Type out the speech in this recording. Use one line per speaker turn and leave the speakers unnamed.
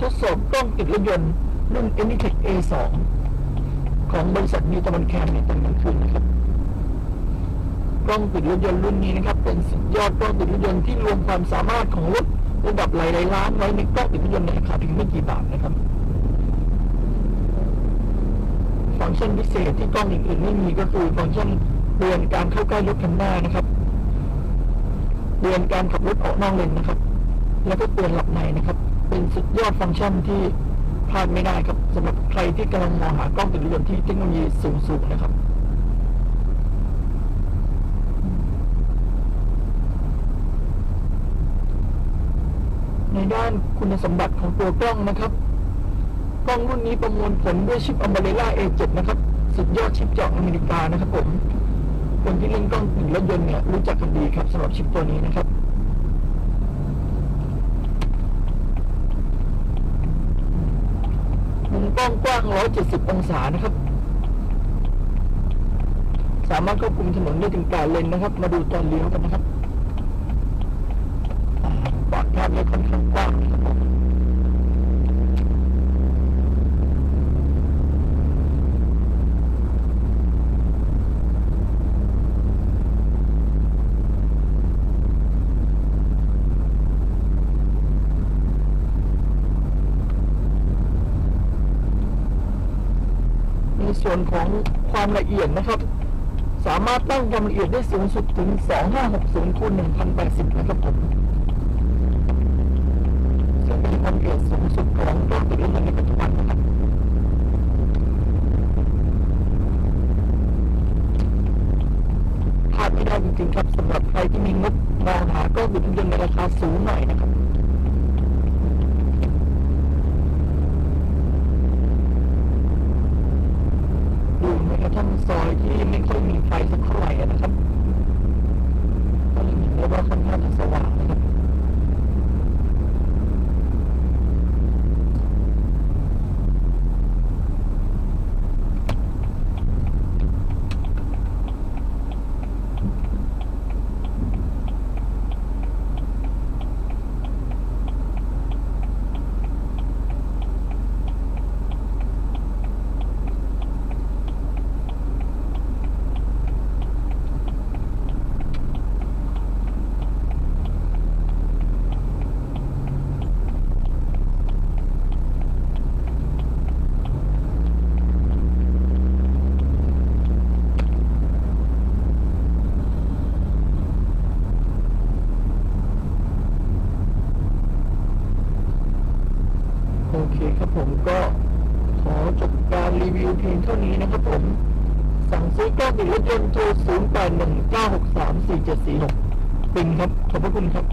ทดสอบกล้องติดรถยนต์รุ่น a n i t e c A2 ของบริษัทนิวตะวันแคมในตอนกลางคืนนะครับกล้องติดรถยนต์รุ่นนี้นะครับ เป็นสุดยอดกล้องติดรถยนต์ที่รวมความสามารถของรถระดับหลายๆล้านไว้ในกล้องติดรถยนต์ในราคาเพียงไม่กี่บาทนะครับ ฟังก์ชันพิเศษที่กล้องอื่นๆไม่มีก็คือฟังก์ชันเตือนการเข้าใกล้รถคันหน้านะครับเตือนการขับรถออกนอกเลนนะครับ แล้วก็เตือนหลับในนะครับ เป็นสุดยอดฟังก์ชันที่พลาดไม่ได้ครับสำหรับใครที่กำลังมองหากล้องติดรถยนต์ที่เทคโนโลยีสูงๆนะครับในด้านคุณสมบัติของตัวกล้องนะครับ กล้องรุ่นนี้ประมวลผลด้วยชิป Ambarella A7 นะครับ สุดยอดชิปจากอเมริกานะครับผม คนที่เล่นกล้องติดรถยนต์เนี่ยรู้จักกันดีครับสำหรับชิปตัวนี้นะครับ มุม กล้องกว้าง 170 องศานะครับ สามารถควบคุมถนนได้ถึงปลายเลนนะครับ มาดูตอนเลี้ยวกันนะครับ ส่วนของความละเอียดนะครับ สามารถตั้งความละเอียดได้สูงสุดถึง 2560คูณ1080 นะครับผมซึ่งเป็นความละเอียดสูงสุดของกล้องติดรถยนต์ในปัจจุบันนะครับพลาดไม่ได้จริงๆครับสำหรับใครที่มีงบมองหากล้องติดยนต์ในราคาสูงหน่อยนะครับ ดูแม้กระทั่งซอยที่ไม่ค่อยมีไฟสักเท่าไหร่อะนะครับ ก็ยังเห็นได้ว่าค่อนข้างจะสว่างนะครับ โอเครับผมก็ขอจบการรีวิวเพียงเท่านี้นะครับผม สั่งซื้อกล้องติลรถยนต์โทร 0819634746ปิงครับ ขอบพระคุณครับ